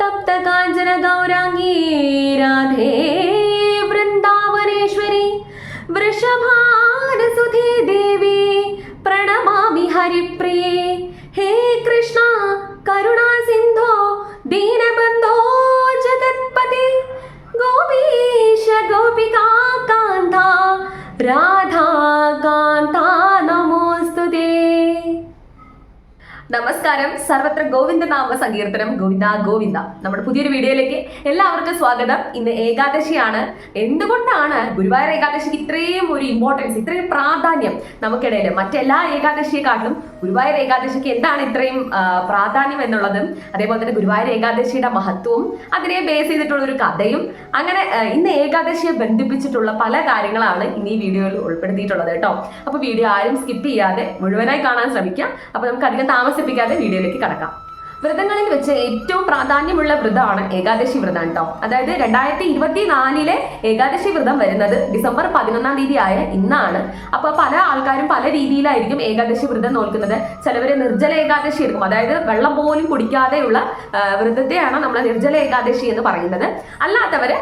തപ്തകാഞ്ചന ഗൗരാംഗീ രാധേ വൃന്ദാവനേശ്വരി വൃഷഭാരസുധേ ദേവി പ്രണമാമി ഹരിപ്രിയേ ഹേ കൃഷ്ണ കരുണാ സിന്ധോ ദീനബന്ധോ ജഗത്പതി ഗോപീശ ഗോപികാ കാന്ത രാധാ കാന്ത നമസ്കാരം. സർവത്ര ഗോവിന്ദ നാമ സങ്കീർത്തനം. ഗോവിന്ദ ഗോവിന്ദ. നമ്മുടെ പുതിയൊരു വീഡിയോയിലേക്ക് എല്ലാവർക്കും സ്വാഗതം. ഇന്ന് ഏകാദശിയാണ്. എന്തുകൊണ്ടാണ് ഗുരുവായൂർ ഏകാദശിക്ക് ഇത്രയും ഒരു ഇമ്പോർട്ടൻസ് ഇത്രയും പ്രാധാന്യം നമുക്കിടയിൽ മറ്റെല്ലാ ഏകാദശിയെക്കാട്ടിലും ഗുരുവായൂർ ഏകാദശിക്ക് എന്താണ് ഇത്രയും പ്രാധാന്യം എന്നുള്ളതും? അതേപോലെ തന്നെ ഗുരുവായൂർ ഏകാദശിയുടെ മഹത്വവും അതിനെ ബേസ് ചെയ്തിട്ടുള്ള ഒരു കഥയും. അങ്ങനെ ഇന്ന് ഏകാദശിയെ ബന്ധിപ്പിച്ചിട്ടുള്ള പല കാര്യങ്ങളാണ് ഇന്ന് ഈ വീഡിയോയിൽ ഉൾപ്പെടുത്തിയിട്ടുള്ളത് കേട്ടോ. അപ്പൊ വീഡിയോ ആരും സ്കിപ്പ് ചെയ്യാതെ മുഴുവനായി കാണാൻ ശ്രമിക്കാം. അപ്പൊ നമുക്ക് അധികം താമസിപ്പിക്കാതെ വീഡിയോയിലേക്ക് കടക്കാം. വ്രതങ്ങളിൽ വെച്ച് ഏറ്റവും പ്രാധാന്യമുള്ള വ്രതമാണ് ഏകാദശി വ്രതം കേട്ടോ അതായത് രണ്ടായിരത്തി ഇരുപത്തി നാലിലെ ഏകാദശി വ്രതം വരുന്നത് ഡിസംബർ പതിനൊന്നാം തീയതി ആയ ഇന്നാണ്. അപ്പൊ പല ആൾക്കാരും പല രീതിയിലായിരിക്കും ഏകാദശി വ്രതം നോക്കുന്നത് ചിലവര് നിർജല ഏകാദശി എടുക്കും. അതായത് വെള്ളം പോലും കുടിക്കാതെയുള്ള വ്രതത്തെയാണ് നമ്മൾ നിർജല ഏകാദശി എന്ന് പറയുന്നത്. അല്ലാത്തവര്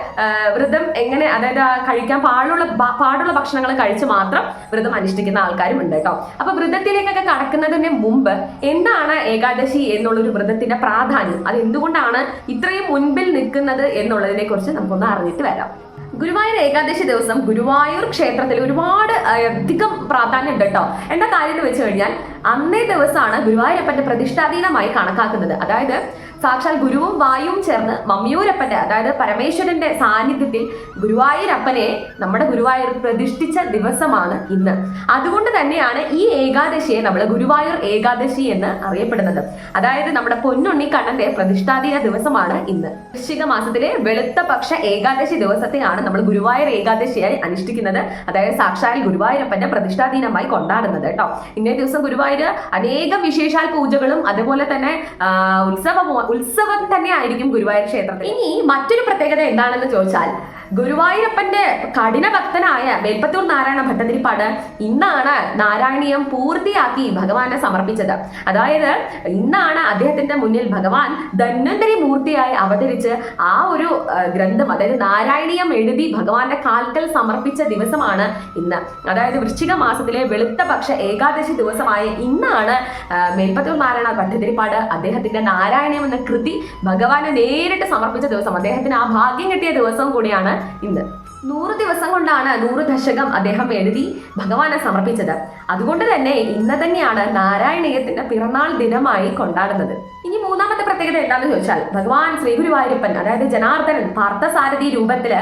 വ്രതം എങ്ങനെ അതായത് കഴിക്കാൻ പാടുള്ള പാടുള്ള ഭക്ഷണങ്ങൾ കഴിച്ച് മാത്രം വ്രതം അനുഷ്ഠിക്കുന്ന ആൾക്കാരും ഉണ്ട് കേട്ടോ അപ്പൊ വ്രതത്തിലേക്കൊക്കെ കടക്കുന്നതിന് മുമ്പ് എന്താണ് ഏകാദശി എന്നുള്ളൊരു വ്രതത്തിന്റെ പ്രാധാന്യം. അത് എന്തുകൊണ്ടാണ് ഇത്രയും മുൻപിൽ നിൽക്കുന്നത് എന്നുള്ളതിനെ കുറിച്ച് നമുക്കൊന്ന് അറിഞ്ഞിട്ട് വരാം. ഗുരുവായൂർ ഏകാദശി ദിവസം ഗുരുവായൂർ ക്ഷേത്രത്തിൽ ഒരുപാട് അധികം പ്രാധാന്യം ഉണ്ട് കേട്ടോ. എന്താ കാര്യം എന്ന് വെച്ച് കഴിഞ്ഞാൽ അന്നേ ദിവസമാണ് ഗുരുവായൂരപ്പന്റെ പ്രതിഷ്ഠാധീനമായി കണക്കാക്കുന്നത്. അതായത് സാക്ഷാൽ ഗുരുവും വായുവും ചേർന്ന് മമ്മിയൂരപ്പന്റെ അതായത് പരമേശ്വരന്റെ സാന്നിധ്യത്തിൽ ഗുരുവായൂരപ്പനെ നമ്മുടെ ഗുരുവായൂർ പ്രതിഷ്ഠിച്ച ദിവസമാണ് ഇന്ന്. അതുകൊണ്ട് തന്നെയാണ് ഈ ഏകാദശിയെ നമ്മൾ ഗുരുവായൂർ ഏകാദശി എന്ന് അറിയപ്പെടുന്നത്. അതായത് നമ്മുടെ പൊന്നുണ്ണി കണ്ണന്റെ പ്രതിഷ്ഠാദിന ദിവസമാണ് ഇന്ന്. വൃശ്ചിക മാസത്തിലെ വെളുത്ത പക്ഷ ഏകാദശി ദിവസത്തെയാണ് നമ്മൾ ഗുരുവായൂർ ഏകാദശിയായി അനുഷ്ഠിക്കുന്നത്. അതായത് സാക്ഷാൽ ഗുരുവായൂരപ്പന്റെ പ്രതിഷ്ഠാദിനമായി കൊണ്ടാടുന്നത് കേട്ടോ. ഇന്നേ ദിവസം ഗുരുവായൂർ അനേകം വിശേഷാൽ പൂജകളും അതുപോലെ തന്നെ ഉത്സവ ഉത്സവം തന്നെ ആയിരിക്കും ഗുരുവായൂർ ക്ഷേത്രത്തിൽ. ഇനി മറ്റൊരു പ്രത്യേകത എന്താണെന്ന് ചോദിച്ചാൽ ഗുരുവായൂരപ്പന്റെ കഠിന ഭക്തനായ വേൽപ്പത്തൂർ നാരായണ ഭട്ടതിരിപ്പാട് ഇന്നാണ് നാരായണീയം പൂർത്തിയാക്കി ഭഗവാനെ സമർപ്പിച്ചത്. അതായത് ഇന്നാണ് അദ്ദേഹത്തിന്റെ മുന്നിൽ ഭഗവാൻ ധന്വന്തരി മൂർത്തിയായി അവതരിച്ച് ആ ഒരു ഗ്രന്ഥം അതായത് നാരായണീയം എഴുതി ഭഗവാന്റെ കാൽക്കൽ സമർപ്പിച്ച ദിവസമാണ് ഇന്ന്. അതായത് വൃശ്ചിക മാസത്തിലെ വെളുത്ത പക്ഷ ഏകാദശി ദിവസമായ ഇന്നാണ് മേൽപ്പത്തൂർ നാരായണ ഭട്ടതിരിപ്പാട് അദ്ദേഹത്തിന്റെ നാരായണീയം എന്ന കൃതി ഭഗവാനെ നേരിട്ട് സമർപ്പിച്ച ദിവസം. അദ്ദേഹത്തിന് ആ ഭാഗ്യം കിട്ടിയ ദിവസം കൂടിയാണ് ഇന്ന്. നൂറ് ദിവസം കൊണ്ടാണ് നൂറ് ദശകം അദ്ദേഹം എഴുതി ഭഗവാനെ സമർപ്പിച്ചത്. അതുകൊണ്ട് തന്നെ ഇന്ന് തന്നെയാണ് നാരായണീയത്തിന്റെ പിറന്നാൾ ദിനമായി കൊണ്ടാടുന്നത്. ഇനി മൂന്നാമത്തെ പ്രത്യേകത എന്താണെന്ന് ചോദിച്ചാൽ ഭഗവാൻ ശ്രീ ഗുരുവായൂരപ്പൻ അതായത് ജനാർദ്ദനൻ പാർത്ഥസാരഥി രൂപത്തിൽ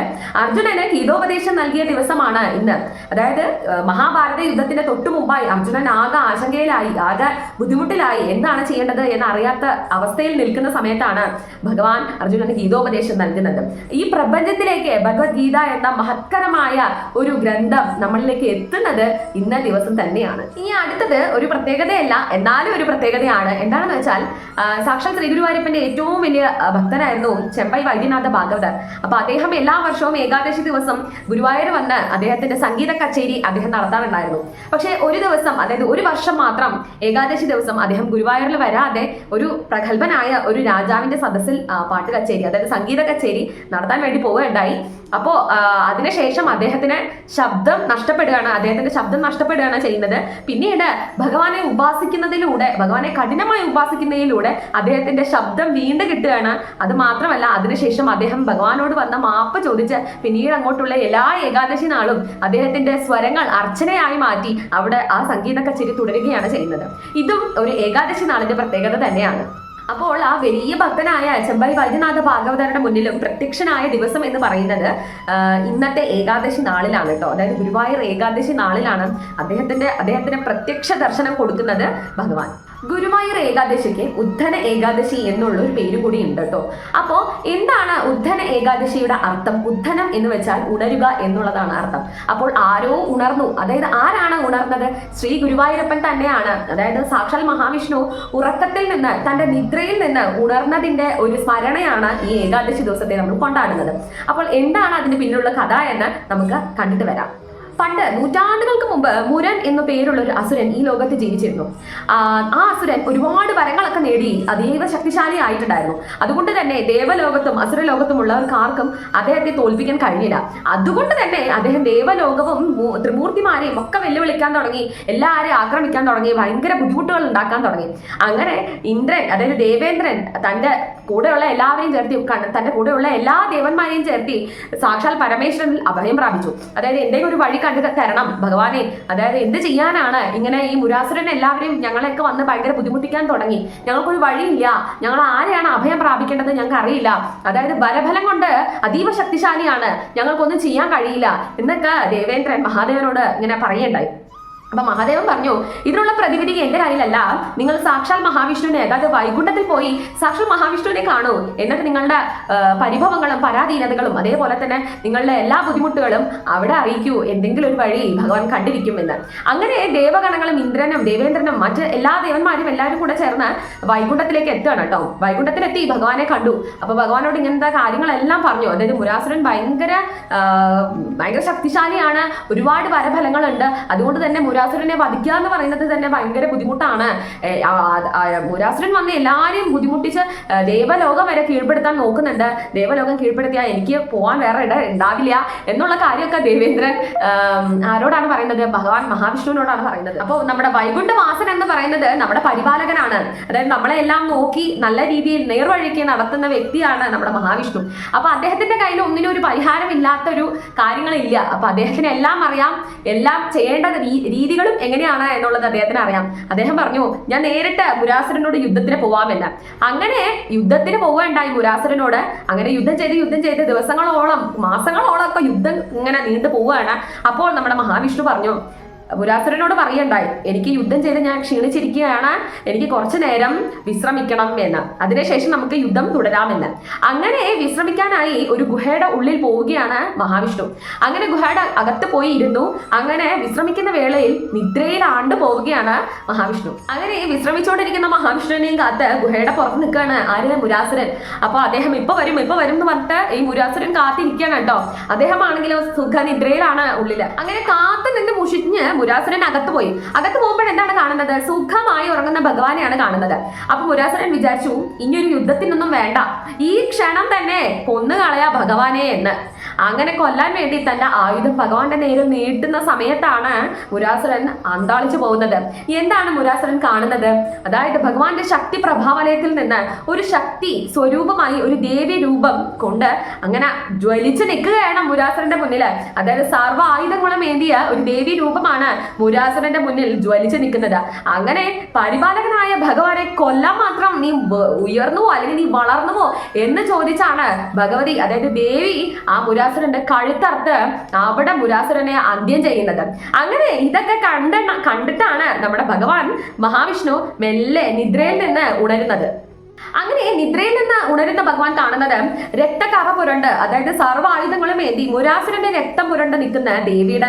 അർജുനന് ഗീതോപദേശം നൽകിയ ദിവസമാണ് ഇന്ന്. അതായത് മഹാഭാരത യുദ്ധത്തിന്റെ തൊട്ടു മുമ്പായി അർജുനൻ ആകെ ആശങ്കയിലായി ആകെ ബുദ്ധിമുട്ടിലായി. എന്താണ് ചെയ്യേണ്ടത് എന്ന് അറിയാത്ത അവസ്ഥയിൽ നിൽക്കുന്ന സമയത്താണ് ഭഗവാൻ അർജുനന് ഗീതോപദേശം നൽകുന്നത്. ഈ പ്രപഞ്ചത്തിലേക്ക് ഭഗവത്ഗീത എന്ന മഹത്കരമായ ഒരു ഗ്രന്ഥം നമ്മളിലേക്ക് എത്തുന്നത് ഇന്ന ദിവസം തന്നെയാണ്. ഇനി അടുത്തത് ഒരു പ്രത്യേകതയല്ല എന്നാലും ഒരു പ്രത്യേകതയാണ്. എന്താണെന്ന് വെച്ചാൽ സാക്ഷാൽ ശ്രീ ഗുരുവായൂരപ്പന്റെ ഏറ്റവും വലിയ ഭക്തനായിരുന്നു ചെമ്പൈ വൈദ്യനാഥ ഭാഗവതർ. അപ്പൊ അദ്ദേഹം എല്ലാ വർഷവും ഏകാദശി ദിവസം ഗുരുവായൂർ വന്ന് അദ്ദേഹത്തിന്റെ സംഗീത കച്ചേരി അദ്ദേഹം നടത്താറുണ്ടായിരുന്നു. പക്ഷേ ഒരു ദിവസം അതായത് ഒരു വർഷം മാത്രം ഏകാദശി ദിവസം അദ്ദേഹം ഗുരുവായൂരിൽ വരാതെ ഒരു പ്രഗത്ഭനായ ഒരു രാജാവിന്റെ സദസ്സിൽ പാട്ട് കച്ചേരി അതായത് സംഗീത കച്ചേരി നടത്താൻ വേണ്ടി പോവുകയുണ്ടായി. അപ്പോ അതിനുശേഷം അദ്ദേഹത്തിന് ശബ്ദം നഷ്ടപ്പെടുകയാണ് അദ്ദേഹത്തിന്റെ ശബ്ദം നഷ്ടപ്പെടുകയാണ് ചെയ്യുന്നത്. പിന്നീട് ഭഗവാനെ ഉപാസിക്കുന്നതിലൂടെ ഭഗവാനെ കഠിനമായി ഉപാസിക്കുന്നതിലൂടെ അദ്ദേഹത്തിന്റെ ശബ്ദം വീണ്ടും കിട്ടുകയാണ്. അത് മാത്രമല്ല അതിനുശേഷം അദ്ദേഹം ഭഗവാനോട് വന്ന മാപ്പ് ചോദിച്ച് പിന്നീട് അങ്ങോട്ടുള്ള എല്ലാ ഏകാദശി നാളും അദ്ദേഹത്തിന്റെ സ്വരങ്ങൾ അർച്ചനയായി മാറ്റി അവിടെ ആ സംഗീത കച്ചേരി തുടരുകയാണ് ചെയ്യുന്നത്. ഇതും ഒരു ഏകാദശി നാളിന്റെ പ്രത്യേകത തന്നെയാണ്. അപ്പോൾ ആ വലിയ ഭക്തനായ ചെമ്പൈ വൈദ്യനാഥ ഭാഗവതരുടെ മുന്നിലും പ്രത്യക്ഷനായ ദിവസം എന്ന് പറയുന്നത് ഇന്നത്തെ ഏകാദശി നാളിലാണ് കേട്ടോ. അതായത് ഗുരുവായൂർ ഏകാദശി നാളിലാണ് അദ്ദേഹത്തിന്റെ അദ്ദേഹത്തിന് പ്രത്യക്ഷ ദർശനം കൊടുക്കുന്നത് ഭഗവാൻ. ഗുരുവായൂർ ഏകാദശിക്ക് ഉദ്ധന ഏകാദശി എന്നുള്ള ഒരു പേര് കൂടി ഉണ്ട് കേട്ടോ. അപ്പോ എന്താണ് ഉദ്ധന ഏകാദശിയുടെ അർത്ഥം? ഉദ്ധനം എന്ന് വെച്ചാൽ ഉണരുക എന്നുള്ളതാണ് അർത്ഥം. അപ്പോൾ ആരോ ഉണർന്നു. അതായത് ആരാണ് ഉണർന്നത്? ശ്രീ ഗുരുവായൂരപ്പൻ തന്നെയാണ്. അതായത് സാക്ഷാൽ മഹാവിഷ്ണു ഉറക്കത്തിൽ നിന്ന് തന്റെ നിദ്രയിൽ നിന്ന് ഉണർന്നതിന്റെ ഒരു സ്മരണയാണ് ഈ ഏകാദശി ദിവസത്തെ നമ്മൾ കൊണ്ടാടുന്നത്. അപ്പോൾ എന്താണ് അതിന് പിന്നിലുള്ള കഥ എന്ന് നമുക്ക് കണ്ടിട്ട് വരാം. പണ്ട് നൂറ്റാണ്ടുകൾക്ക് മുമ്പ് മുരൻ എന്ന പേരുള്ള ഒരു അസുരൻ ഈ ലോകത്ത് ജീവിച്ചിരുന്നു. ആ അസുരൻ ഒരുപാട് വരങ്ങളൊക്കെ നേടി. അതീവ ശക്തിശാലി ആയിട്ടുണ്ടായിരുന്നു. അതുകൊണ്ട് തന്നെ ദേവലോകത്തും അസുരലോകത്തും ഉള്ളവർക്ക് ആർക്കും അദ്ദേഹത്തെ തോൽപ്പിക്കാൻ കഴിഞ്ഞില്ല. അതുകൊണ്ട് തന്നെ അദ്ദേഹം ദേവലോകവും ത്രിമൂർത്തിമാരെയും ഒക്കെ വെല്ലുവിളിക്കാൻ തുടങ്ങി. എല്ലാവരെയും ആക്രമിക്കാൻ തുടങ്ങി. ഭയങ്കര ബുദ്ധിമുട്ടുകൾ ഉണ്ടാക്കാൻ തുടങ്ങി. അങ്ങനെ ഇന്ദ്രൻ അതായത് ദേവേന്ദ്രൻ തന്റെ കൂടെയുള്ള എല്ലാവരെയും ചേർത്തി തന്റെ കൂടെയുള്ള എല്ലാ ദേവന്മാരെയും ചേർത്തി സാക്ഷാൽ പരമേശ്വരനിൽ അഭയം പ്രാപിച്ചു. അതായത് എന്തെങ്കിലും ഒരു വഴി കണ്ടു തരണം. ഭഗവാനെ അതായത് എന്ത് ചെയ്യാനാണ്? ഇങ്ങനെ ഈ മുരാസുരൻ എല്ലാവരെയും ഞങ്ങളെയൊക്കെ വന്ന് ഭയങ്കര ബുദ്ധിമുട്ടിക്കാൻ തുടങ്ങി. ഞങ്ങൾക്കൊരു വഴിയില്ല. ഞങ്ങൾ ആരെയാണ് അഭയം പ്രാപിക്കേണ്ടത് ഞങ്ങൾക്ക് അറിയില്ല. അതായത് ബലഫലം കൊണ്ട് അതീവ ശക്തിശാലിയാണ്. ഞങ്ങൾക്കൊന്നും ചെയ്യാൻ കഴിയില്ല. എന്നൊക്കെ ദേവേന്ദ്രൻ മഹാദേവനോട് ഇങ്ങനെ പറയണ്ടായി അപ്പൊ മഹാദേവൻ പറഞ്ഞു ഇതിനുള്ള പ്രതിവിധി എന്റെ കയ്യിലല്ല. നിങ്ങൾ സാക്ഷാൽ മഹാവിഷ്ണുവിനെ അതായത് വൈകുണ്ഠത്തിൽ പോയി സാക്ഷാൽ മഹാവിഷ്ണുവിനെ കാണൂ. എന്നിട്ട് നിങ്ങളുടെ പരിഭവങ്ങളും പരാധീനതകളും അതേപോലെ തന്നെ നിങ്ങളുടെ എല്ലാ ബുദ്ധിമുട്ടുകളും അവിടെ അറിയിക്കൂ. എന്തെങ്കിലും ഒരു വഴി ഭഗവാൻ കണ്ടിരിക്കുമെന്ന്. അങ്ങനെ ദേവഗണങ്ങളും ഇന്ദ്രനും ദേവേന്ദ്രനും മറ്റ് എല്ലാ ദേവന്മാരും എല്ലാവരും കൂടെ ചേർന്ന് വൈകുണ്ഠത്തിലേക്ക് എത്തുകയാണ് കേട്ടോ. വൈകുണ്ഠത്തിലെത്തി ഭഗവാനെ കണ്ടു. അപ്പൊ ഭഗവാനോട് ഇങ്ങനത്തെ കാര്യങ്ങളെല്ലാം പറഞ്ഞു. അതായത് മുരാസുരൻ ഭയങ്കര ഭയങ്കര ശക്തിശാലിയാണ്. ഒരുപാട് വരഫലങ്ങളുണ്ട്. അതുകൊണ്ട് തന്നെ മുരാസുരനെ വധിക്കുക എന്ന് പറയുന്നത് തന്നെ ഭയങ്കര ബുദ്ധിമുട്ടാണ്. മുരാസുരൻ വന്ന് എല്ലാവരെയും ബുദ്ധിമുട്ടിച്ച് ദേവലോകം വരെ കീഴ്പ്പെടുത്താൻ നോക്കുന്നുണ്ട്. ദേവലോകം കീഴ്പ്പെടുത്തിയാൽ എനിക്ക് പോകാൻ വേറെ ഇട ഉണ്ടാവില്ല എന്നുള്ള കാര്യമൊക്കെ ദേവേന്ദ്രൻ ആരോടാണ് പറയുന്നത്? ഭഗവാൻ മഹാവിഷ്ണുവിനോടാണ് പറയുന്നത്. അപ്പോൾ നമ്മുടെ വൈകുണ്ഠവാസൻ എന്ന് പറയുന്നത് നമ്മുടെ പരിപാലകനാണ്. അതായത് നമ്മളെ എല്ലാം നോക്കി നല്ല രീതിയിൽ നേർവഴിക്ക് നടത്തുന്ന വ്യക്തിയാണ് നമ്മുടെ മഹാവിഷ്ണു. അപ്പൊ അദ്ദേഹത്തിന്റെ കയ്യിൽ ഒന്നിനും ഒരു പരിഹാരമില്ലാത്തൊരു കാര്യങ്ങളില്ല. അപ്പൊ അദ്ദേഹത്തിന് എല്ലാം അറിയാം. എല്ലാം ചെയ്യേണ്ട രീ- രീതികളും എങ്ങനെയാണ് എന്നുള്ളത് അദ്ദേഹത്തിന് അറിയാം. അദ്ദേഹം പറഞ്ഞു ഞാൻ നേരിട്ട് മുരാസുരനോട് യുദ്ധത്തിന് പോവാമെന്ന്. അങ്ങനെ യുദ്ധത്തിന് പോവുകയുണ്ടായി മുരാസുരനോട് അങ്ങനെ യുദ്ധം ചെയ്ത് യുദ്ധം ചെയ്ത് ദിവസങ്ങളോളം മാസങ്ങളോളം ഒക്കെ യുദ്ധം ഇങ്ങനെ നീണ്ടു പോവുകയാണ് അപ്പോൾ നമ്മുടെ മഹാവിഷ്ണു പറഞ്ഞു പുരാസുരനോട് പറയണ്ടായി. എനിക്ക് യുദ്ധം ചെയ്ത് ഞാൻ ക്ഷീണിച്ചിരിക്കുകയാണ്. എനിക്ക് കുറച്ചു നേരം വിശ്രമിക്കണം എന്ന്. അതിനുശേഷം നമുക്ക് യുദ്ധം തുടരാമെന്ന്. അങ്ങനെ വിശ്രമിക്കാനായി ഒരു ഗുഹയുടെ ഉള്ളിൽ പോവുകയാണ് മഹാവിഷ്ണു. അങ്ങനെ ഗുഹയുടെ അകത്ത് പോയി ഇരുന്നു അങ്ങനെ വിശ്രമിക്കുന്ന വേളയിൽ നിദ്രയിൽ ആണ്ട് പോവുകയാണ് മഹാവിഷ്ണു. അങ്ങനെ വിശ്രമിച്ചുകൊണ്ടിരിക്കുന്ന മഹാവിഷ്ണുവിനെയും കാത്ത് ഗുഹയുടെ പുറത്ത് നിൽക്കുകയാണ് ആര്? മുരാസുരൻ. അപ്പൊ അദ്ദേഹം ഇപ്പൊ വരും ഇപ്പൊ വരും എന്ന് പറഞ്ഞിട്ട് ഈ മുരാസുരൻ കാത്തിരിക്കുകയാണ് കേട്ടോ. അദ്ദേഹം ആണെങ്കിലോ സുഖനിദ്രയിലാണ് ഉള്ളിൽ. അങ്ങനെ കാത്തു നിന്ന് മുഷിഞ്ഞ് മുരാസുരൻ അകത്ത് പോയി. അകത്ത് പോകുമ്പോൾ എന്താണ് കാണുന്നത്? സുഖമായി ഉറങ്ങുന്ന ഭഗവാനെയാണ് കാണുന്നത്. അപ്പൊ മുരാസുരൻ വിചാരിച്ചു ഇനിയൊരു യുദ്ധത്തിനൊന്നും വേണ്ട. ഈ ക്ഷണം തന്നെ കൊന്നു കളയാ ഭഗവാനെ എന്ന്. അങ്ങനെ കൊല്ലാൻ വേണ്ടി തന്നെ ആയുധം ഭഗവാന്റെ നേരെ നീട്ടുന്ന സമയത്താണ് മുരാസുരൻ അന്താളിച്ചു പോകുന്നത്. എന്താണ് മുരാസുരൻ കാണുന്നത്? അതായത് ഭഗവാന്റെ ശക്തി പ്രഭാവലയത്തിൽ നിന്ന് ഒരു ശക്തി സ്വരൂപമായി ഒരു ദേവി രൂപം കൊണ്ട് അങ്ങനെ ജ്വലിച്ചു നിൽക്കുകയാണ് മുരാസുരന്റെ മുന്നിൽ. അതായത് സർവ ആയുധങ്ങളും ഏന്തിയ ഒരു ദേവി രൂപമാണ് മുരാസുരന്റെ മുന്നിൽ ജ്വലിച്ചു നിൽക്കുന്നത്. അങ്ങനെ പരിപാലകനായ ഭഗവാനെ കൊല്ലാൻ മാത്രം നീ ഉയർന്നുവോ അല്ലെങ്കിൽ നീ വളർന്നുവോ എന്ന് ചോദിച്ചാണ് ഭഗവതി. അതായത് ദേവി ആ മുരാസുരന്റെ കഴുത്തറുത്ത് അവിടെ മുരാസുരനെ അന്ത്യം ചെയ്യുന്നത്. അങ്ങനെ ഇതൊക്കെ കണ്ട കണ്ടിട്ടാണ് നമ്മുടെ ഭഗവാൻ മഹാവിഷ്ണു മെല്ലെ നിദ്രയിൽ നിന്ന് ഉണരുന്നത്. അങ്ങനെ നിദ്രയിൽ നിന്ന് ഉണരുന്ന ഭഗവാൻ കാണുന്നത് രക്തകറ പുരണ്ട് അതായത് സർവ ആയുധങ്ങളും ഏന്തി മുരാസുരന്റെ രക്തം പുരണ്ട് നിൽക്കുന്ന ദേവിയുടെ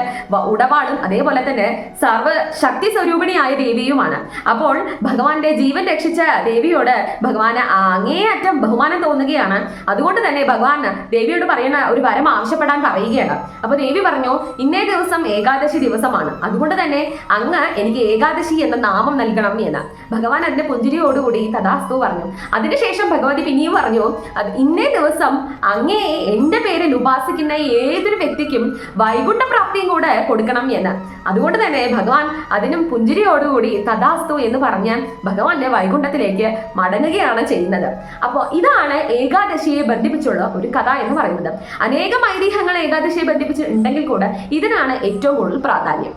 ഉടവാളും അതേപോലെ തന്നെ സർവ ശക്തി സ്വരൂപിണിയായ ദേവിയുമാണ്. അപ്പോൾ ഭഗവാന്റെ ജീവൻ രക്ഷിച്ച ദേവിയോട് ഭഗവാന് അങ്ങേയറ്റം ബഹുമാനം തോന്നുകയാണ്. അതുകൊണ്ട് തന്നെ ഭഗവാൻ ദേവിയോട് പറയുന്ന ഒരു വരം ആവശ്യപ്പെടാൻ പറയുകയാണ്. അപ്പൊ ദേവി പറഞ്ഞു ഇന്നേ ദിവസം ഏകാദശി ദിവസമാണ്. അതുകൊണ്ട് തന്നെ അങ്ങ് എനിക്ക് ഏകാദശി എന്ന നാമം നൽകണം എന്ന്. ഭഗവാൻ അതിന്റെ പുഞ്ചിരിയോടുകൂടി തഥാസ്തു പറഞ്ഞു അതിനുശേഷം ഭഗവതി പിന്നെയും പറഞ്ഞു ഇന്നേ ദിവസം അങ്ങേ എന്റെ പേരിൽ ഉപാസിക്കുന്ന ഏതൊരു വ്യക്തിക്കും വൈകുണ്ഠ പ്രാപ്തിയും കൂടെ കൊടുക്കണം എന്ന്. അതുകൊണ്ട് തന്നെ ഭഗവാൻ അതിനും പുഞ്ചിരിയോടുകൂടി തഥാസ്തു എന്ന് പറഞ്ഞ് ഭഗവാന്റെ വൈകുണ്ഠത്തിലേക്ക് മടങ്ങുകയാണ് ചെയ്യുന്നത്. അപ്പോൾ ഇതാണ് ഏകാദശിയെ ബന്ധിപ്പിച്ചുള്ള ഒരു കഥ എന്ന് പറയുന്നത്. അനേകം ഐതിഹ്യങ്ങൾ ഏകാദശിയെ ബന്ധിപ്പിച്ച് ഉണ്ടെങ്കിൽ കൂടെ ഇതിനാണ് ഏറ്റവും കൂടുതൽ പ്രാധാന്യം.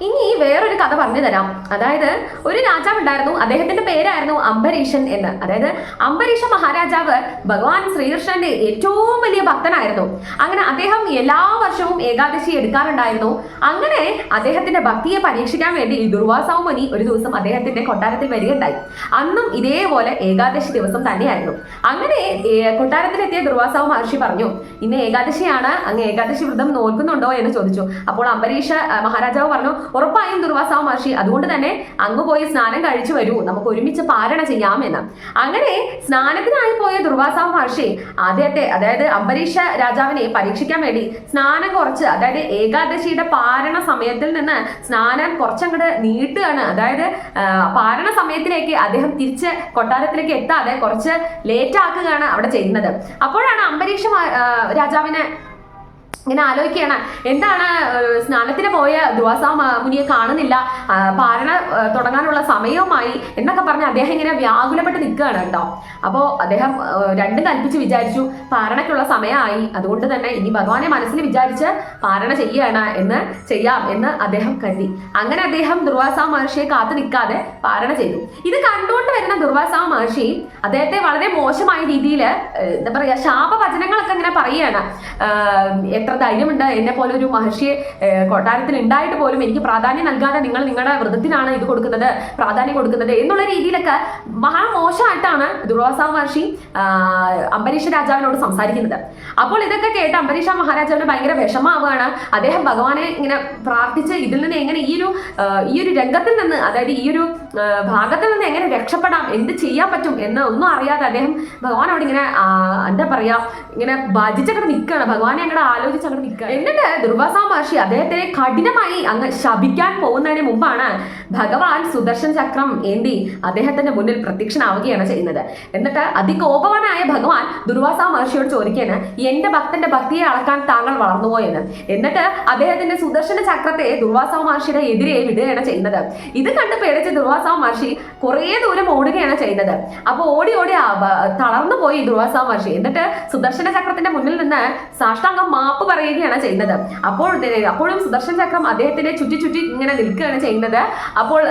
ഇനി ഈ വേറൊരു കഥ പറഞ്ഞു തരാം. അതായത് ഒരു രാജാവ് ഉണ്ടായിരുന്നു അദ്ദേഹത്തിന്റെ പേരായിരുന്നു അംബരീഷൻ എന്ന്. അതായത് അംബരീഷ മഹാരാജാവ് ഭഗവാൻ ശ്രീകൃഷ്ണന്റെ ഏറ്റവും വലിയ ഭക്തനായിരുന്നു. അങ്ങനെ അദ്ദേഹം എല്ലാ വർഷവും ഏകാദശി എടുക്കാറുണ്ടായിരുന്നു. അങ്ങനെ അദ്ദേഹത്തിന്റെ ഭക്തിയെ പരീക്ഷിക്കാൻ വേണ്ടി ദുർവാസാവ് മുനി ഒരു ദിവസം അദ്ദേഹത്തിന്റെ കൊട്ടാരത്തിൽ വരികയുണ്ടായി. അന്നും ഇതേപോലെ ഏകാദശി ദിവസം തന്നെയായിരുന്നു. അങ്ങനെ കൊട്ടാരത്തിലെത്തിയ ദുർവാസാവ് മഹർഷി പറഞ്ഞു ഇന്ന് ഏകാദശിയാണ്. അങ്ങ് ഏകാദശി വ്രതം നോക്കുന്നുണ്ടോ എന്ന് ചോദിച്ചു. അപ്പോൾ അംബരീഷ മഹാരാജാവ് പറഞ്ഞു ഉറപ്പായും ദുർവാസാവ് മഹർഷി അതുകൊണ്ട് തന്നെ അങ്ങ് പോയി സ്നാനം കഴിച്ചു വരൂ. നമുക്ക് ഒരുമിച്ച് പാരണ ചെയ്യാമെന്ന്. അങ്ങനെ സ്നാനത്തിനായി പോയ ദുർവാസാവ് മഹർഷി ആദ്യത്തെ അതായത് അംബരീഷ രാജാവിനെ പരീക്ഷിക്കാൻ വേണ്ടി സ്നാനം കുറച്ച് അതായത് ഏകാദശിയുടെ പാരണ സമയത്തിൽ നിന്ന് സ്നാനം കുറച്ചങ്ങോട്ട് നീട്ടുകയാണ്. അതായത് പാരണ സമയത്തിലേക്ക് അദ്ദേഹം തിരിച്ച് കൊട്ടാരത്തിലേക്ക് എത്താതെ കുറച്ച് ലേറ്റ് ആക്കുകയാണ് അവിടെ ചെയ്യുന്നത്. അപ്പോഴാണ് അംബരീഷ രാജാവിന് ഇങ്ങനെ ആലോചിക്കുകയാണ്. എന്താണ് സ്നാനത്തിന് പോയ ദുവാസ മുനിയെ കാണുന്നില്ല. പാരണ തുടങ്ങാനുള്ള സമയവുമായി എന്നൊക്കെ പറഞ്ഞ് അദ്ദേഹം ഇങ്ങനെ വ്യാകുലപ്പെട്ട് നിൽക്കുകയാണ് കേട്ടോ. അപ്പോൾ അദ്ദേഹം രണ്ടും കൽപ്പിച്ച് വിചാരിച്ചു പാരണയ്ക്കുള്ള സമയമായി. അതുകൊണ്ട് തന്നെ ഇനി ഭഗവാനെ മനസ്സിൽ വിചാരിച്ച് പാരണ ചെയ്യുകയാണ് എന്ന് ചെയ്യാം എന്ന് അദ്ദേഹം കരുതി. അങ്ങനെ അദ്ദേഹം ദുർവാസ മഹർഷിയെ കാത്തു നിൽക്കാതെ പാരണ ചെയ്തു. ഇത് കണ്ടുകൊണ്ട് വരുന്ന ദുർവാസ മഹർഷി അദ്ദേഹത്തെ വളരെ മോശമായ രീതിയിൽ എന്താ പറയുക ശാപവചനങ്ങളൊക്കെ ഇങ്ങനെ പറയുകയാണ്. എത്ര ധൈര്യമുണ്ട്? എന്നെ പോലെ ഒരു മഹർഷിയെ കൊട്ടാരത്തിൽ ഉണ്ടായിട്ട് പോലും എനിക്ക് പ്രാധാന്യം നൽകാതെ നിങ്ങൾ നിങ്ങളുടെ വ്രതത്തിനാണ് ഇത് കൊടുക്കുന്നത് പ്രാധാന്യം കൊടുക്കുന്നത് എന്നുള്ള രീതിയിലൊക്കെ മഹാമോശമായിട്ടാണ് ദുർവാസ മഹർഷി അംബരീഷ രാജാവിനോട് സംസാരിക്കുന്നത്. അപ്പോൾ ഇതൊക്കെ കേട്ട് അംബരീഷ മഹാരാജാവിന് ഭയങ്കര വിഷമാവുകയാണ് അദ്ദേഹം ഭഗവാനെ ഇങ്ങനെ പ്രാർത്ഥിച്ച് ഇതിൽ നിന്ന് എങ്ങനെ ഈ ഒരു ഈ ഒരു രംഗത്തിൽ നിന്ന് അതായത് ഈ ഒരു ഭാഗത്തിൽ നിന്ന് എങ്ങനെ രക്ഷപ്പെടാം എന്ത് ചെയ്യാൻ പറ്റും എന്ന് ഒന്നും അറിയാതെ അദ്ദേഹം ഭഗവാനോട് ഇങ്ങനെ എന്താ പറയാ ഇങ്ങനെ ഭജിച്ചങ്ങോട്ട് നിൽക്കുകയാണ് ഭഗവാനെ അങ്ങോട്ട് ആലോചിച്ച് അങ്ങോട്ട് നിൽക്കുക എന്നിട്ട് ദുർവാസ മഹർഷി അദ്ദേഹത്തെ കഠിനമായി അങ്ങ് ശപിക്കാൻ പോകുന്നതിന് മുമ്പാണ് ഭഗവാൻ സുദർശൻ ചക്രം ഏന്തി അദ്ദേഹത്തിന്റെ മുന്നിൽ പ്രത്യക്ഷനാവുകയാണ് ചെയ്യുന്നത്. എന്നിട്ട് അതികോപവനായ ഭഗവാൻ ദുർവാസ മഹർഷിയോട് ചോദിക്കുകയാണ് എന്റെ ഭക്തന്റെ ഭക്തിയെ അളക്കാൻ താങ്കൾ വളർന്നുപോയെന്ന് എന്നിട്ട് അദ്ദേഹത്തിന്റെ സുദർശന ചക്രത്തെ ദുർവാസ മഹർഷിയുടെ എതിരെ വിടുകയാണ് ചെയ്യുന്നത്. ഇത് കണ്ട് പേടിച്ച് ദുർവാസ മഹർഷി കുറേ ദൂരം ഓടുകയാണ് ചെയ്യുന്നത്. അപ്പൊ ഓടി ഓടി തളർന്നു പോയി ദുർവാസ മഹർഷി എന്നിട്ട് സുദർശന ചക്രത്തിന്റെ മുന്നിൽ നിന്ന് സാഷ്ടാംഗം മാപ്പ് പറയുകയാണ് ചെയ്യുന്നത്. അപ്പോൾ അപ്പോഴും സുദർശൻ ചക്രം അദ്ദേഹത്തിനെ ചുറ്റി ചുറ്റി ഇങ്ങനെ നിൽക്കുകയാണ് ചെയ്യുന്നത്. അപ്പോൾ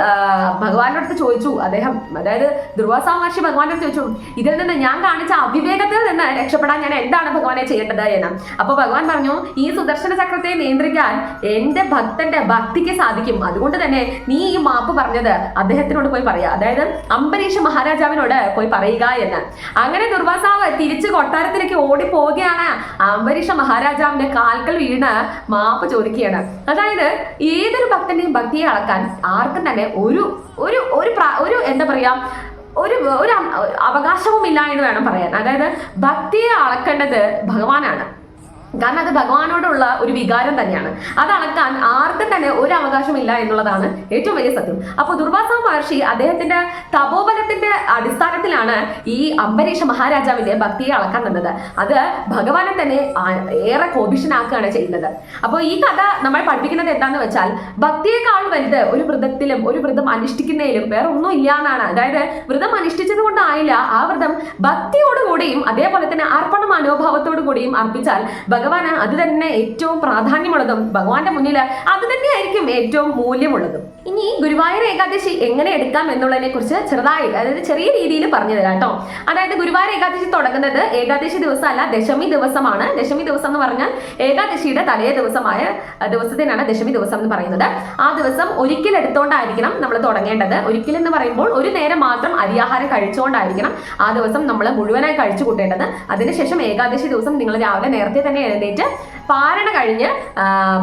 ഭഗവാന്റെ അടുത്ത് ചോദിച്ചു അദ്ദേഹം അതായത് ദുർവാസാ മഹർഷി ഭഗവാന്റെ അടുത്ത് ചോദിച്ചു ഇതിൽ നിന്ന് ഞാൻ കാണിച്ച അവിവേകത്തിൽ നിന്ന് രക്ഷപ്പെടാൻ ഞാൻ എന്താണ് ഭഗവാനെ ചെയ്യേണ്ടത്? എന്ന്. അപ്പൊ ഭഗവാൻ പറഞ്ഞു ഈ സുദർശന ചക്രത്തെ നിയന്ത്രിക്കാൻ എന്റെ ഭക്തന്റെ ഭക്തിക്ക് സാധിക്കും. അതുകൊണ്ട് തന്നെ നീ ഈ മാപ്പ് പറഞ്ഞത് അദ്ദേഹത്തിനോട് പോയി പറയാ. അതായത് അംബരീഷ് മഹാരാജാവിനോട് പോയി പറയുക എന്ന്. അങ്ങനെ ദുർവാസാവ് തിരിച്ച് കൊട്ടാരത്തിലേക്ക് ഓടി പോവുകയാണ് അംബരീഷ മഹാരാജാവിന്റെ കാൽക്കൽ വീണ് മാപ്പ് ചോദിക്കുകയാണ്. അതായത് ഏതൊരു ഭക്തന്റെയും ഭക്തിയെ അളക്കാൻ ആർക്കും തന്നെ ഒരു ഒരു ഒരു ഒരു എന്താ പറയാ ഒരു ഒരു അവകാശവുമില്ല എന്ന് വേണം പറയാൻ. അതായത് ഭക്തിയെ അളക്കേണ്ടത് ഭഗവാനാണ്. കാരണം അത് ഭഗവാനോടുള്ള ഒരു വികാരം തന്നെയാണ്. അത് ആർക്കും തന്നെ ഒരു അവകാശമില്ല എന്നുള്ളതാണ് ഏറ്റവും വലിയ സത്യം. അപ്പോൾ ദുർവാസ മഹർഷി അദ്ദേഹത്തിന്റെ തപോബലത്തിന്റെ അടിസ്ഥാനത്തിലാണ് ഈ അംബരീഷ മഹാരാജാവിന്റെ ഭക്തിയെ അളക്കാൻ നിന്നത്. അത് ഭഗവാനെ തന്നെ ഏറെ കോപിഷനാക്കുകയാണ് ചെയ്യുന്നത്. അപ്പോൾ ഈ കഥ നമ്മൾ പഠിപ്പിക്കുന്നത് എന്താണെന്ന് വെച്ചാൽ ഭക്തിയേക്കാൾ വലുത് ഒരു വ്രതത്തിലും ഒരു വ്രതം അനുഷ്ഠിക്കുന്നതിലും വേറെ ഒന്നും ഇല്ല എന്നാണ്. അതായത് വ്രതം അനുഷ്ഠിച്ചത് കൊണ്ടായില്ല. ആ വ്രതം ഭക്തിയോടുകൂടിയും അതേപോലെ തന്നെ അർപ്പണ മനോഭാവത്തോടു കൂടിയും അർപ്പിച്ചാൽ ഭഗവാന് അത് തന്നെ ഏറ്റവും പ്രാധാന്യമുള്ളതും ഭഗവാന്റെ മുന്നിൽ അത് തന്നെയായിരിക്കും ഏറ്റവും മൂല്യമുള്ളതും. ഇനി ഗുരുവായൂർ ഏകാദശി എങ്ങനെ എടുക്കാം എന്നുള്ളതിനെ കുറിച്ച് ചെറുതായി അതായത് ചെറിയ രീതിയിൽ പറഞ്ഞു തരാം കേട്ടോ. അതായത് ഗുരുവായൂർ ഏകാദശി തുടങ്ങുന്നത് ഏകാദശി ദിവസം അല്ല ദശമി ദിവസമാണ്. ദശമി ദിവസം എന്ന് പറഞ്ഞാൽ ഏകാദശിയുടെ തലേ ദിവസമായ ദിവസത്തിനാണ് ദശമി ദിവസം എന്ന് പറയുന്നത്. ആ ദിവസം ഒരിക്കൽ എടുത്തുകൊണ്ടായിരിക്കണം നമ്മൾ തുടങ്ങേണ്ടത്. ഒരിക്കൽ എന്ന് പറയുമ്പോൾ ഒരു നേരം മാത്രം അരിയാഹാരം കഴിച്ചുകൊണ്ടായിരിക്കണം ആ ദിവസം നമ്മൾ മുഴുവനായി കഴിച്ചു കൂട്ടേണ്ടത്. അതിനുശേഷം ഏകാദശി ദിവസം നിങ്ങൾ രാവിലെ നേരത്തെ തന്നെ എഴുന്നേറ്റ് പാരണ കഴിഞ്ഞ്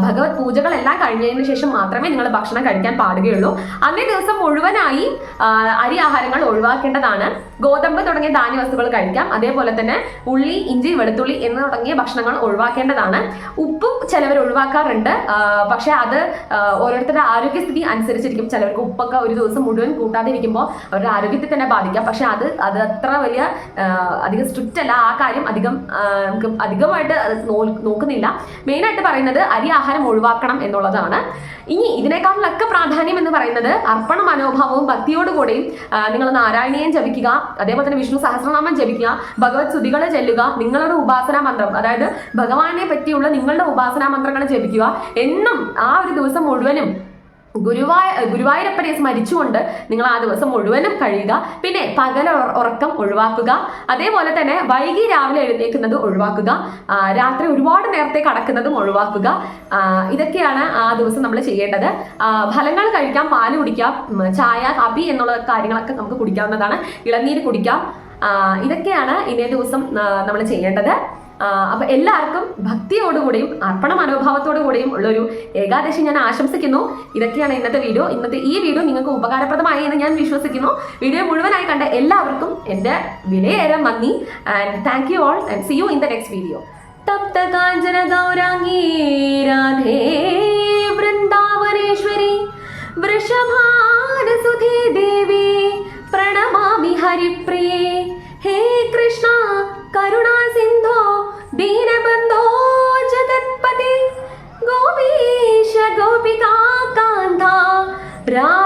ഭഗവത് പൂജകളെല്ലാം കഴിഞ്ഞതിന് ശേഷം മാത്രമേ നിങ്ങൾ ഭക്ഷണം കഴിക്കാൻ പാടുകയുള്ളൂ. അന്നേ ദിവസം മുഴുവനായി അരി ആഹാരങ്ങൾ ഒഴിവാക്കേണ്ടതാണ്. ഗോതമ്പ് തുടങ്ങിയ ധാന്യ വസ്തുക്കൾ കഴിക്കാം. അതേപോലെ തന്നെ ഉള്ളി ഇഞ്ചി വെളുത്തുള്ളി എന്ന് തുടങ്ങിയ ഭക്ഷണങ്ങൾ ഒഴിവാക്കേണ്ടതാണ്. ഉപ്പും ചിലവർ ഒഴിവാക്കാറുണ്ട്. പക്ഷേ അത് ഓരോരുത്തരുടെ ആരോഗ്യസ്ഥിതി അനുസരിച്ചിരിക്കും. ചിലവർക്ക് ഉപ്പൊക്കെ ഒരു ദിവസം മുഴുവൻ കൂട്ടാതിരിക്കുമ്പോൾ അവരുടെ ആരോഗ്യത്തെ തന്നെ ബാധിക്കാം. പക്ഷേ അത് അത് അത്ര വലിയ അധികം സ്ട്രിക്റ്റ് അല്ല. ആ കാര്യം അധികം നമുക്ക് അധികമായിട്ട് നോക്കുന്നില്ല. മെയിനായിട്ട് പറയുന്നത് അരി ആഹാരം ഒഴിവാക്കണം എന്നുള്ളതാണ്. ഇനി ഇതിനേക്കാളിലൊക്കെ പ്രാധാന്യം എന്ന് പറയുന്നത് അർപ്പണ മനോഭാവവും ഭക്തിയോടുകൂടിയും നിങ്ങൾ നാരായണീയം ജപിക്കുക അതേപോലെ തന്നെ വിഷ്ണു സഹസ്രനാമം ജപിക്കുക ഭഗവത് സ്തുതികളെ ചെല്ലുക നിങ്ങളുടെ ഉപാസനാ മന്ത്രം അതായത് ഭഗവാനെ പറ്റിയുള്ള നിങ്ങളുടെ ഉപാസനാ മന്ത്രങ്ങൾ ജപിക്കുക എന്നും ആ ഒരു ദിവസം മുഴുവനും ഗുരുവായ ഗുരുവായൂരപ്പനെ സ്മരിച്ചുകൊണ്ട് നിങ്ങൾ ആ ദിവസം മുഴുവനും കഴിയുക. പിന്നെ പകൽ ഉറക്കം ഒഴിവാക്കുക. അതേപോലെ തന്നെ വൈകി രാവിലെ എഴുന്നേൽക്കുന്നത് ഒഴിവാക്കുക. രാത്രി ഒരുപാട് നേരത്തെ കടക്കുന്നതും ഒഴിവാക്കുക. ഇതൊക്കെയാണ് ആ ദിവസം നമ്മൾ ചെയ്യേണ്ടത്. ഫലങ്ങൾ കഴിക്കാം പാൽ കുടിക്കാം ചായ കാപ്പി എന്നുള്ള കാര്യങ്ങളൊക്കെ നമുക്ക് കുടിക്കാവുന്നതാണ്. ഇളനീര് കുടിക്കാം. ഇതൊക്കെയാണ് ഇന്നേ ദിവസം നമ്മൾ ചെയ്യേണ്ടത്. അപ്പൊ എല്ലാവർക്കും ഭക്തിയോടുകൂടിയും അർപ്പണ മനോഭാവത്തോടു കൂടിയും ഉള്ളൊരു ഏകാദശി ഞാൻ ആശംസിക്കുന്നു. ഇതൊക്കെയാണ് ഇന്നത്തെ വീഡിയോ. ഇന്നത്തെ ഈ വീഡിയോ നിങ്ങൾക്ക് ഉപകാരപ്രദമായി എന്ന് ഞാൻ വിശ്വസിക്കുന്നു. വീഡിയോ മുഴുവനായി കണ്ട എല്ലാവർക്കും എന്റെ വിലയേറെ നന്ദി. And thank you all and see you in the next video തപ്ത കാഞ്ചന ഗൗരാംഗീ രാധേ ദേവി പ്രണമാമി ഹരിപ്രിയേ ഹേ കൃഷ്ണ pra